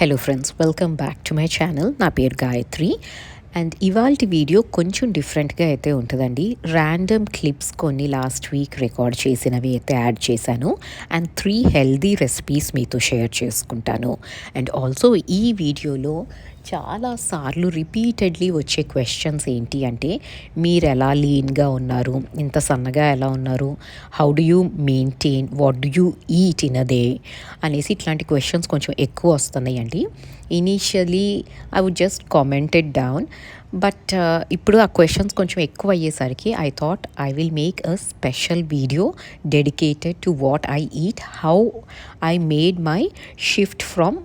Hello friends welcome back to my channel నా పేరు Gayatri. And ఇవాళ వీడియో కొంచెం డిఫరెంట్గా అయితే ఉంటుందండి. ర్యాండమ్ క్లిప్స్ కొన్ని లాస్ట్ వీక్ రికార్డ్ చేసినవి అయితే యాడ్ చేశాను. అండ్ త్రీ హెల్దీ రెసిపీస్ మీతో షేర్ చేసుకుంటాను. అండ్ ఆల్సో ఈ వీడియోలో చాలాసార్లు రిపీటెడ్లీ వచ్చే క్వశ్చన్స్ ఏంటి అంటే మీరు ఎలా లీన్గా ఉన్నారు? ఇంత సన్నగా ఎలా ఉన్నారు? How do you maintain what do you eat in a day అనేసి ఇట్లాంటి క్వశ్చన్స్ కొంచెం ఎక్కువ వస్తున్నాయండి initially I would just commented down but ఇప్పుడు ఆ క్వశ్చన్స్ కొంచెం ఎక్కువ అయ్యేసరికి I thought I will make a special video dedicated to what I eat how I made my shift from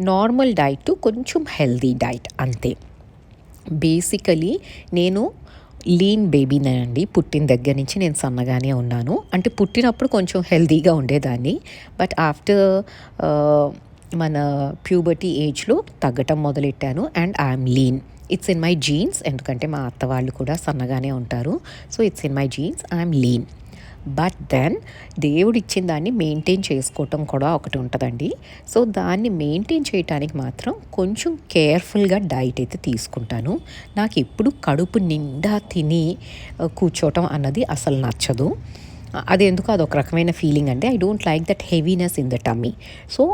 normal diet to కొంచెం healthy diet అంతే. Basically నేను lean బేబీనే అండి. పుట్టిన దగ్గర నుంచి నేను సన్నగానే ఉన్నాను. అంటే పుట్టినప్పుడు కొంచెం హెల్దీగా ఉండేదాన్ని. బట్ ఆఫ్టర్ మన ప్యూబర్టీ ఏజ్లో తగ్గటం మొదలెట్టాను and I'm lean. It's in my genes ఎందుకంటే మా అత్త వాళ్ళు కూడా సన్నగానే ఉంటారు. So it's in my genes I'm lean. But then దేవుడు ఇచ్చిన దాన్ని మెయింటైన్ చేసుకోవటం కూడా ఒకటి ఉంటుందండి. సో దాన్ని మెయింటైన్ చేయడానికి మాత్రం కొంచెం కేర్ఫుల్గా డైట్ అయితే తీసుకుంటాను. నాకు ఎప్పుడు కడుపు నిండా తిని కూర్చోవటం అన్నది అసలు నచ్చదు. అది ఎందుకు అదొక రకమైన ఫీలింగ్ అంటే I don't like that heaviness in the tummy so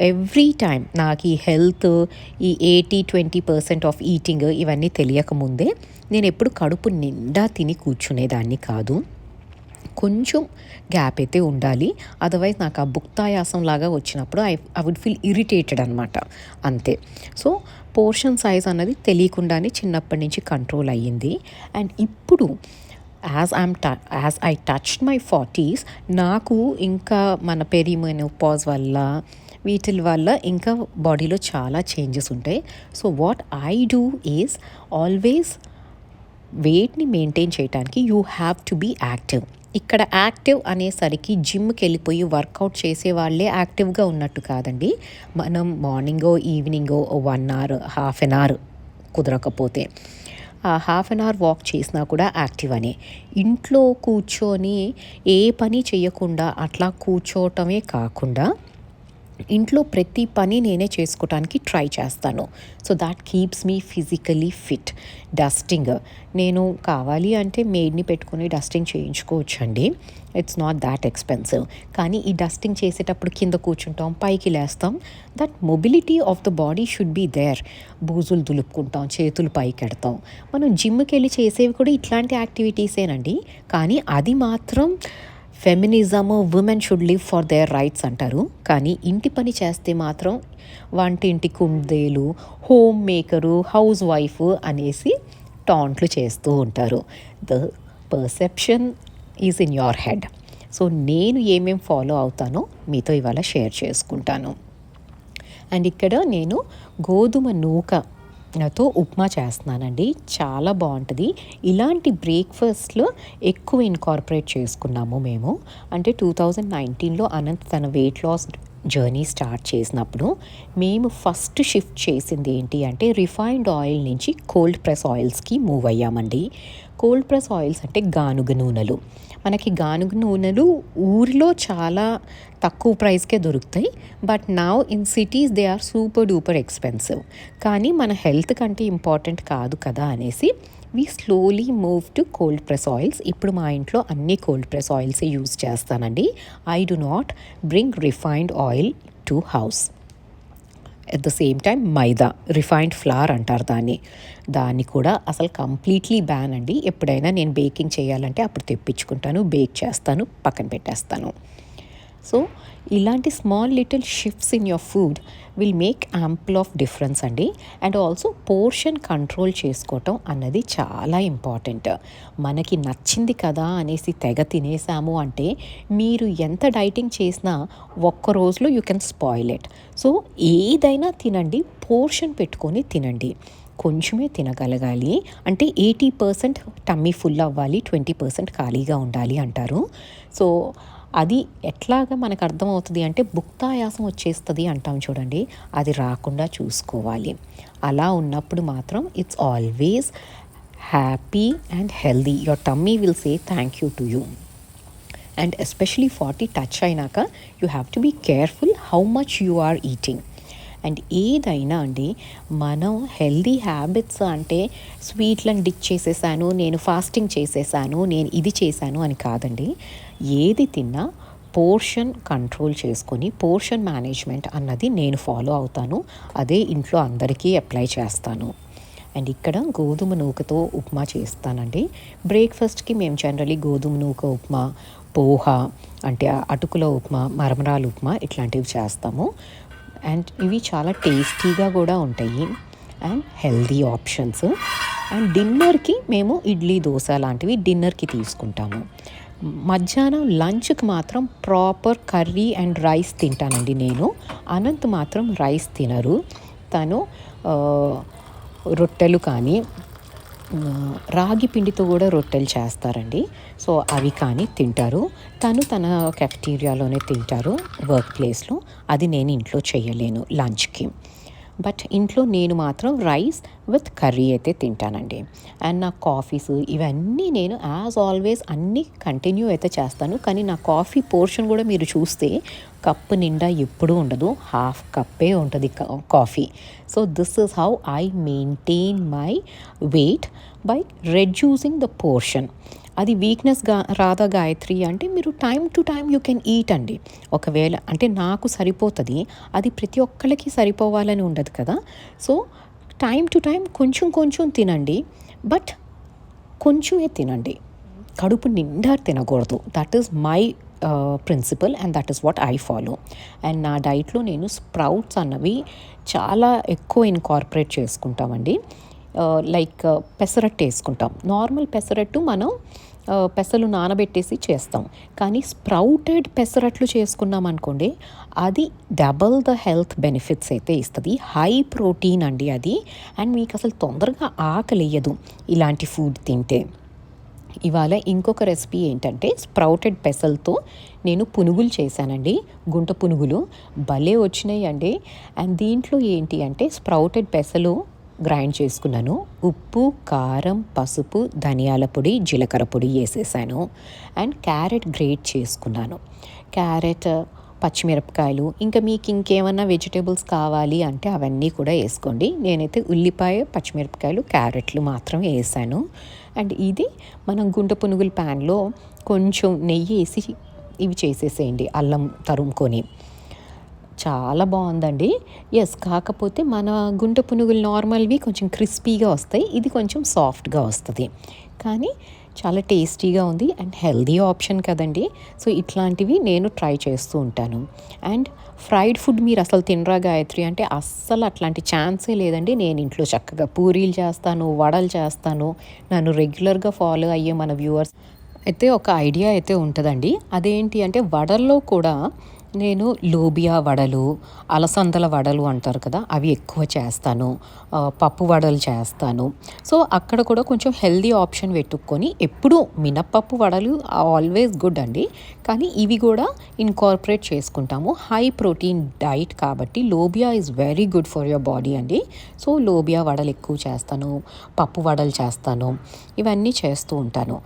every time నాకు ఈ హెల్త్ ఈ eighty twenty percent of eating ఇవన్నీ తెలియకముందే నేను ఎప్పుడు కడుపు నిండా తిని కూర్చునేదాన్ని కాదు. కొంచెం గ్యాప్ అయితే ఉండాలి. అదర్వైజ్ నాకు ఆ బుక్తాయాసం లాగా వచ్చినప్పుడు I I would feel irritated అనమాట అంతే. సో పోర్షన్ సైజ్ అన్నది తెలియకుండానే చిన్నప్పటి నుంచి కంట్రోల్ అయ్యింది. అండ్ ఇప్పుడు యాజ్ ఐమ్ ట as I touch my forties నాకు ఇంకా మన పెరిమెనోపాజ్ వల్ల వీటి వల్ల ఇంకా బాడీలో చాలా చేంజెస్ ఉంటాయి. So what I do is always వెయిట్ని maintain చేయడానికి you have to be active ఇక్కడ యాక్టివ్ అనేసరికి జిమ్కి వెళ్ళిపోయి వర్కౌట్ చేసే వాళ్ళే యాక్టివ్గా ఉన్నట్టు కాదండి. మనం మార్నింగో ఈవినింగో one hour half an hour కుదరకపోతే. హాఫ్ అన్ అవర్ వాక్ చేసినా కూడా యాక్టివ్ అని. ఇంట్లో కూర్చొని ఏ పని చేయకుండా అట్లా కూర్చోవటమే కాకుండా ఇంట్లో ప్రతి పని నేనే చేసుకోవటానికి ట్రై చేస్తాను. So that keeps me physically fit. Dusting. నేను కావాలి అంటే మేడ్ని పెట్టుకొని డస్టింగ్ చేయించుకోవచ్చండి. ఇట్స్ నాట్ దాట్ ఎక్స్పెన్సివ్ కానీ ఈ డస్టింగ్ చేసేటప్పుడు కింద కూర్చుంటాం పైకి లేస్తాం. That mobility of the body should be there బూజులు దులుపుకుంటాం చేతులు పైకి ఎడతాం మనం జిమ్కి వెళ్ళి చేసేవి కూడా ఇట్లాంటి యాక్టివిటీసేనండి. కానీ అది మాత్రం feminism women should live for their rights అంటారు. కానీ ఇంటి పని చేస్తే మాత్రం వంటింటి కుందేలు హోమ్ మేకరు హౌస్ వైఫ్ అనేసి టాంట్లు చేస్తూ ఉంటారు. The perception is in your head so నేను ఏమేం ఫాలో అవుతానో మీతో ఇవాళ షేర్ చేసుకుంటాను. అండ్ ఇక్కడ నేను గోధుమ నూక తో ఉప్మా చేస్తున్నానండి. చాలా బాగుంటుంది. ఇలాంటి బ్రేక్ఫాస్ట్లో ఎక్కువ ఇన్కార్పొరేట్ చేసుకున్నాము మేము. అంటే టూ థౌజండ్ నైన్టీన్లో అనంత్ తన వెయిట్ లాస్ జర్నీ స్టార్ట్ చేసినప్పుడు మేము ఫస్ట్ షిఫ్ట్ చేసింది ఏంటి అంటే రిఫైన్డ్ ఆయిల్ నుంచి కోల్డ్ ప్రెస్ ఆయిల్స్కి మూవ్ అయ్యామండి. కోల్డ్ ప్రెస్ ఆయిల్స్ అంటే గానుగ నూనెలు. మనకి గానుగ నూనెలు ఊరిలో చాలా తక్కువ ప్రైస్కే దొరుకుతాయి. బట్ నా in cities they are super duper expensive. కానీ మన హెల్త్ కంటే ఇంపార్టెంట్ కాదు కదా అనేసి we slowly move to cold press oils. ఇప్పుడు మా ఇంట్లో అన్ని కోల్డ్ ప్రెస్ ఆయిల్సే యూజ్ చేస్తానండి. I do not bring refined oil to house. At the same time maida refined flour అంటారు దాన్ని. దాన్ని కూడా అసలు కంప్లీట్లీ బ్యాన్ అండి. ఎప్పుడైనా నేను బేకింగ్ చేయాలంటే అప్పుడు తెప్పించుకుంటాను బేక్ చేస్తాను పక్కన పెట్టేస్తాను. సో ఇలాంటి small little shifts in your food will make ample of difference అండి. అండ్ ఆల్సో పోర్షన్ కంట్రోల్ చేసుకోవటం అన్నది చాలా ఇంపార్టెంట్ మనకి నచ్చింది కదా అనేసి తెగ తినేసాము అంటే మీరు ఎంత డైటింగ్ చేసినా ఒక్క రోజులో you can spoil it so ఏదైనా తినండి పోర్షన్ పెట్టుకొని తినండి. కొంచెమే తినగలగాలి. అంటే ఎయిటీ పర్సెంట్ టమ్మీ ఫుల్ అవ్వాలి ట్వంటీ పర్సెంట్ ఖాళీగా ఉండాలి అంటారు. సో అది ఎట్లాగా మనకు అర్థమవుతుంది అంటే భుక్తాయాసం వచ్చేస్తుంది అంటాం చూడండి. అది రాకుండా చూసుకోవాలి. అలా ఉన్నప్పుడు మాత్రం it's always happy and healthy your tummy will say thank you to you and especially forty touch అయినాక you have to be careful how much you are eating and ఏదైనా అండి మనం హెల్దీ హ్యాబిట్స్ అంటే స్వీట్లను డిచ్ చేసేసాను నేను fasting చేసేసాను నేను ఇది చేశాను అని కాదండి. ఏది తిన్నా పోర్షన్ కంట్రోల్ చేసుకొని పోర్షన్ మేనేజ్మెంట్ అన్నది నేను ఫాలో అవుతాను. అదే ఇంట్లో అందరికీ అప్లై చేస్తాను. అండ్ ఇక్కడ గోధుమ నూకతో ఉప్మా చేస్తానండి. బ్రేక్ఫాస్ట్కి మేము జనరలీ గోధుమ నూక ఉప్మా పోహ అంటే అటుకుల ఉప్మా మరమరాలు ఉప్మా ఇట్లాంటివి చేస్తాము. అండ్ ఇవి చాలా టేస్టీగా కూడా ఉంటాయి. And healthy options. అండ్ డిన్నర్కి మేము ఇడ్లీ దోశ లాంటివి డిన్నర్కి తీసుకుంటాము. మధ్యాహ్నం లంచ్కి మాత్రం ప్రాపర్ కర్రీ అండ్ రైస్ తింటానండి నేను. అనంత్ మాత్రం రైస్ తినరు. తను రొట్టెలు కానీ రాగి పిండితో కూడా రొట్టెలు చేస్తారండి. సో అవి కానీ తింటారు. తను తన కెఫ్టీరియాలోనే తింటారు వర్క్ ప్లేస్లో అది నేను ఇంట్లో చేయలేను లంచ్కి. బట్ ఇంట్లో నేను మాత్రం రైస్ విత్ కర్రీ అయితే తింటానండి. అండ్ నా కాఫీస్ ఇవన్నీ నేను యాజ్ ఆల్వేస్ అన్నీ కంటిన్యూ అయితే చేస్తాను. కానీ నా కాఫీ పోర్షన్ కూడా మీరు చూస్తే కప్పు నిండా ఎప్పుడూ ఉండదు. హాఫ్ కప్పే ఉంటుంది coffee. So this is how I maintain my weight by reducing the portion. అది వీక్నెస్గా రాదా గాయత్రి అంటే మీరు time to time you can eat అండి. ఒకవేళ అంటే నాకు సరిపోతుంది అది ప్రతి ఒక్కళ్ళకి సరిపోవాలని ఉండదు కదా. సో టైం టు టైం కొంచెం కొంచెం తినండి బట్ కొంచెమే తినండి. కడుపు నిండా తినకూడదు. That is my principle and that is what I follow and నా డైట్లో నేను స్ప్రౌట్స్ అన్నవి చాలా ఎక్కువ ఇన్కార్పొరేట్ చేసుకుంటామండి. లైక్ పెసరట్టు వేసుకుంటాం. నార్మల్ పెసరట్టు మనం పెసలు నానబెట్టేసి చేస్తాం. కానీ స్ప్రౌటెడ్ పెసరట్లు చేసుకున్నాం అనుకోండి అది డబల్ ద హెల్త్ బెనిఫిట్స్ అయితే ఇస్తుంది. హై ప్రోటీన్ అండి అది. అండ్ మీకు అసలు తొందరగా ఆకలియ్యదు ఇలాంటి ఫుడ్ తింటే. ఇవాళ ఇంకొక రెసిపీ ఏంటంటే స్ప్రౌటెడ్ పెసల్తో నేను పునుగులు చేశానండి. గుంట పునుగులు భలే వచ్చినాయి అండి అండ్ దీంట్లో ఏంటి అంటే స్ప్రౌటెడ్ పెసలు గ్రైండ్ చేసుకున్నాను. ఉప్పు కారం పసుపు ధనియాల పొడి జీలకర్ర పొడి వేసేసాను. అండ్ క్యారెట్ గ్రేట్ చేసుకున్నాను. క్యారెట్ పచ్చిమిరపకాయలు ఇంకా మీకు ఇంకేమన్నా వెజిటేబుల్స్ కావాలి అంటే అవన్నీ కూడా వేసుకోండి. నేనైతే ఉల్లిపాయ పచ్చిమిరపకాయలు క్యారెట్లు మాత్రమే వేసాను. అండ్ ఇది మనం గుంట పునుగుల ప్యాన్లో కొంచెం నెయ్యి వేసి ఇవి చేసేసేయండి అల్లం తరుముకొని. చాలా బాగుందండి. ఎస్ కాకపోతే మన గుంట పునుగులు నార్మల్వి కొంచెం క్రిస్పీగా వస్తాయి. ఇది కొంచెం సాఫ్ట్గా వస్తుంది. కానీ చాలా టేస్టీగా ఉంది అండ్ హెల్దీ ఆప్షన్ కదండి. సో ఇట్లాంటివి నేను ట్రై చేస్తూ ఉంటాను. అండ్ ఫ్రైడ్ ఫుడ్ మీరు అసలు తినరా గాయత్రి? అంటే అస్సలు అట్లాంటి ఛాన్సే లేదండి. నేను ఇంట్లో చక్కగా పూరీలు చేస్తాను వడలు చేస్తాను. నన్ను రెగ్యులర్గా ఫాలో అయ్యే మన వ్యూవర్స్. అయితే ఒక ఐడియా అయితే ఉంటుందండి. అదేంటి అంటే వడల్లో కూడా నేను లోబియా వడలు అలసందల వడలు అంటారు కదా అవి ఎక్కువ చేస్తాను. పప్పు వడలు చేస్తాను. సో అక్కడ కూడా కొంచెం హెల్దీ ఆప్షన్ పెట్టుకొని ఎప్పుడూ మినప్పప్పు వడలు ఆల్వేస్ గుడ్ అండి. కానీ ఇవి కూడా ఇన్కార్పొరేట్ చేసుకుంటాము. హై ప్రోటీన్ డైట్ కాబట్టి lobia is very good for your body అండి. సో లోబియా వడలు ఎక్కువ చేస్తాను పప్పు వడలు చేస్తాను ఇవన్నీ చేస్తూ ఉంటాను.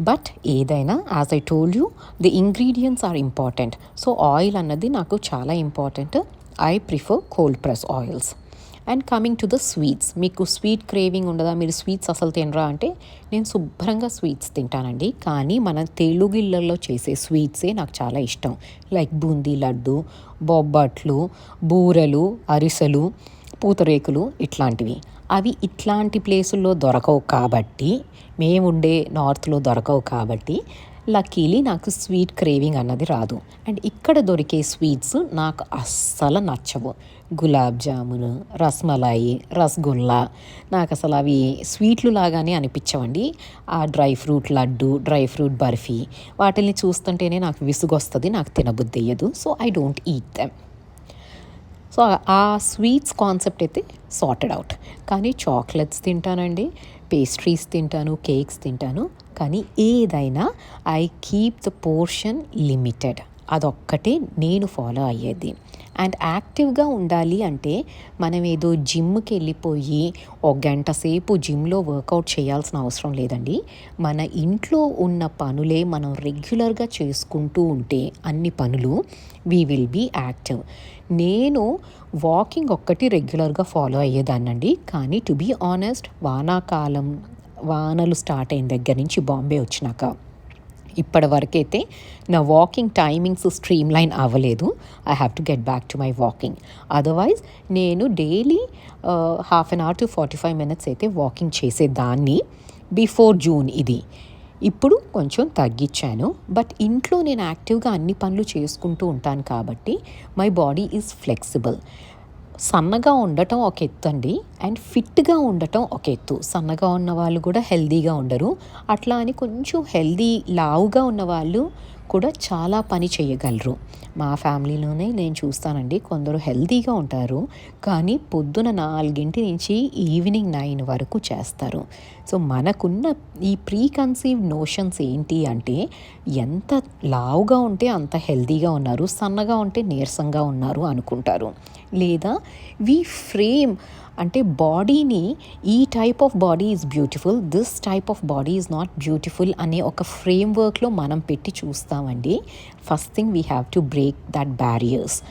బట్ ఏదైనా as I told you the ingredients are important so oil అన్నది నాకు చాలా important I prefer cold press oils and coming to the sweets మీకు స్వీట్ క్రేవింగ్ ఉండదా? మీరు స్వీట్స్ అసలు తినరా అంటే నేను శుభ్రంగా స్వీట్స్ తింటానండి. కానీ మన తెలుగు చేసే స్వీట్సే నాకు చాలా ఇష్టం. లైక్ బూందీ లడ్డు బొబ్బట్లు బూరెలు అరిసెలు పూతరేకులు ఇట్లాంటివి. అవి ఇట్లాంటి ప్లేసుల్లో దొరకవు కాబట్టి మేముండే నార్త్లో దొరకవు కాబట్టి లక్కీలీ నాకు స్వీట్ క్రేవింగ్ అన్నది రాదు. అండ్ ఇక్కడ దొరికే స్వీట్స్ నాకు అస్సలు నచ్చవు. గులాబ్ జామున్ రస్మలాయి రసగుల్లా నాకు అసలు అవి స్వీట్లు లాగానే అనిపించవండి. ఆ dry fruit laddu dry fruit barfi వాటిని చూస్తుంటేనే నాకు విసుగొస్తుంది నాకు తినబుద్ధి అయ్యదు. So I don't eat them. So ఆ స్వీట్స్ కాన్సెప్ట్ అయితే సార్టెడ్ అవుట్ కానీ చాక్లెట్స్ తింటానండి పేస్ట్రీస్ తింటాను కేక్స్ తింటాను. కానీ ఏదైనా I keep the portion limited అదొక్కటే నేను ఫాలో అయ్యేది. అండ్ యాక్టివ్గా ఉండాలి అంటే మనం ఏదో జిమ్కి వెళ్ళిపోయి ఒక గంట సేపు జిమ్లో వర్కౌట్ చేయాల్సిన అవసరం లేదండి. మన ఇంట్లో ఉన్న పనులే మనం రెగ్యులర్గా చేసుకుంటూ ఉంటే అన్ని పనులు వీ విల్ బీ యాక్టివ్ నేను వాకింగ్ ఒక్కటి రెగ్యులర్గా ఫాలో అయ్యేదాన్నండి కానీ టు బీ ఆనెస్ట్ వానాకాలం వానలు స్టార్ట్ అయిన దగ్గర నుంచి బాంబే వచ్చినాక ఇప్పటి వరకైతే నా వాకింగ్ టైమింగ్స్ స్ట్రీమ్ లైన్ అవ్వలేదు. I have to get back to my walking otherwise నేను daily half an hour to forty five minutes అయితే వాకింగ్ చేసేదాన్ని బిఫోర్ జూన్ ఇది. ఇప్పుడు కొంచెం తగ్గించాను బట్ ఇంట్లో నేను యాక్టివ్గా అన్ని పనులు చేసుకుంటూ ఉంటాను కాబట్టి మై బాడీ ఈజ్ ఫ్లెక్సిబుల్ సన్నగా ఉండటం ఒక ఎత్తు అండి అండ్ ఫిట్గా ఉండటం ఒక ఎత్తు. సన్నగా ఉన్న వాళ్ళు కూడా హెల్దీగా ఉండరు. అట్లా అని కొంచెం హెల్దీ లావుగా ఉన్న వాళ్ళు కూడా చాలా పని చేయగలరు. మా ఫ్యామిలీలోనే నేను చూస్తానండి. కొందరు హెల్తీగా ఉంటారు. కానీ పొద్దున నాలుగింటి నుంచి ఈవినింగ్ నైన్ వరకు చేస్తారు. సో మనకున్న ఈ ప్రీ కన్సీవ్ నోషన్స్ ఏంటి అంటే ఎంత లావుగా ఉంటే అంత హెల్తీగా ఉన్నారు. సన్నగా ఉంటే నీరసంగా ఉన్నారు అనుకుంటారు. లేదా వి ఫ్రేమ్ అంటే బాడీని ఈ type of body is beautiful this type of body is not beautiful అనే ఒక ఫ్రేమ్వర్క్లో మనం పెట్టి చూస్తామండి. First thing we have to break that barriers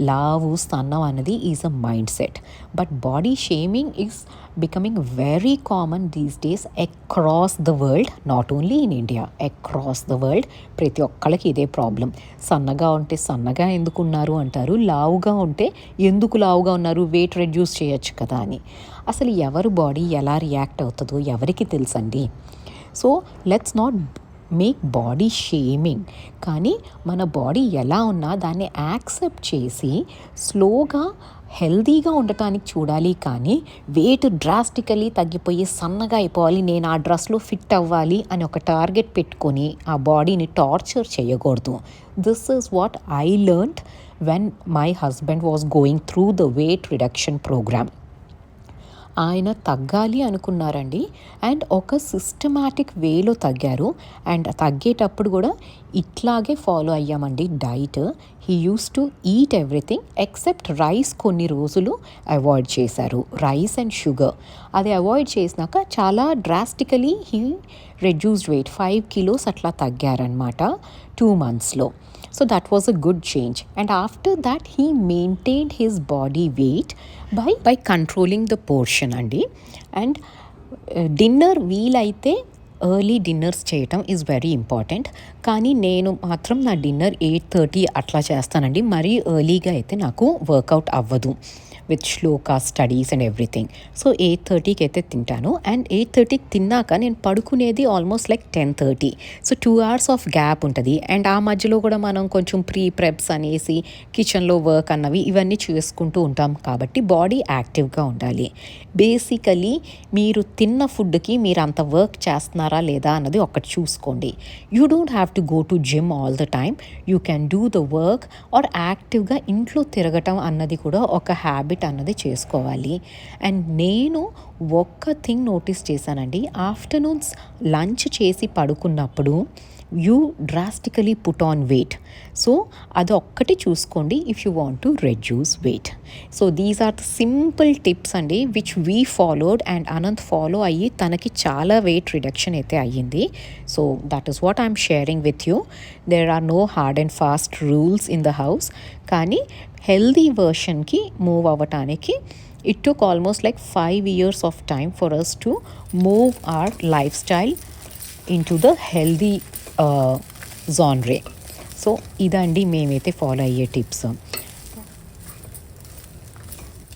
లావు సన్నం అన్నది is a mindset but body shaming is becoming very common these days across the world not only in India across the world ప్రతి ఒక్కళ్ళకి ఇదే ప్రాబ్లం సన్నగా ఉంటే సన్నగా ఎందుకు ఉన్నారు అంటారు లావుగా ఉంటే ఎందుకు లావుగా ఉన్నారు వెయిట్ రెడ్యూస్ చేయొచ్చు కదా అని. అసలు ఎవరు బాడీ ఎలా రియాక్ట్ అవుతుందో ఎవరికి తెలుసండి? So let's not make body shaming కానీ మన బాడీ ఎలా ఉన్నా దాన్ని యాక్సెప్ట్ చేసి స్లోగా హెల్దీగా ఉండటానికి చూడాలి కానీ వెయిట్ డ్రాస్టికలీ తగ్గిపోయి సన్నగా అయిపోవాలి నేను ఆ డ్రెస్లో ఫిట్ అవ్వాలి అని ఒక టార్గెట్ పెట్టుకొని ఆ బాడీని టార్చర్ చేయకూడదు. This is what I learned when my husband was going through the weight reduction programme ఆయన తగ్గాలి అనుకున్నారండి. అండ్ ఒక సిస్టమాటిక్ వేలో తగ్గారు. అండ్ తగ్గేటప్పుడు కూడా ఇట్లాగే follow అయ్యామండి diet. He used to eat everything except rice కొన్ని రోజులు అవాయిడ్ చేశారు. Rice and sugar. అది అవాయిడ్ చేసినాక చాలా drastically he reduced weight five kilos అట్లా తగ్గారనమాట టూ మంత్స్లో. So that was a good change and after that he maintained his body weight by by controlling the portion అండి and dinner వీలైతే early dinners చేయటం is very important కానీ నేను మాత్రం నా డిన్నర్ ఎయిట్ థర్టీ అట్లా చేస్తానండి. మరీ ఎర్లీగా అయితే నాకు వర్కౌట్ అవ్వదు. With Shloka studies and everything so eight థర్టీకి అయితే తింటాను అండ్ ఎయిట్ థర్టీకి తిన్నాక నేను పడుకునేది almost like ten thirty so two hours of gap ఉంటుంది అండ్ ఆ మధ్యలో కూడా మనం కొంచెం ప్రీ ప్రెప్స్ అనేసి కిచెన్లో వర్క్ అన్నవి ఇవన్నీ చేసుకుంటూ ఉంటాం కాబట్టి బాడీ యాక్టివ్గా ఉండాలి బేసికలీ మీరు తిన్న ఫుడ్కి మీరు అంత వర్క్ చేస్తున్నారా లేదా అన్నది ఒకటి చూసుకోండి you don't have to go to gym all the time you can do the work or యాక్టివ్గా ఇంట్లో తిరగటం అన్నది కూడా ఒక హ్యాబిట్ అన్నది చేసుకోవాలి. అండ్ నేను ఒక్క థింగ్ నోటీస్ చేశానండి. ఆఫ్టర్నూన్స్ లంచ్ చేసి పడుకున్నప్పుడు you drastically put on weight so అది ఒక్కటి చూసుకోండి if you want to reduce weight so these are the simple tips అండి which we followed and Anant follow అయ్యి తనకి చాలా వెయిట్ రిడక్షన్ అయితే అయ్యింది. So that is what I'm sharing with you there are no hard and fast rules in the house కానీ healthy వర్షన్కి move అవ్వటానికి it almost like five years of time for us to to our lifestyle into the healthy genre so ఇదండి మేమైతే follow అయ్యే tips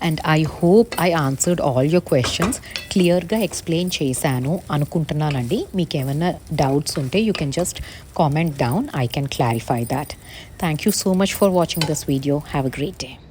and I hope I answered all your questions క్లియర్గా explain చేశాను అనుకుంటున్నానండి. మీకు ఏమైనా డౌట్స్ ఉంటే you can just comment down I can clarify that thank you so much for watching this video have a great day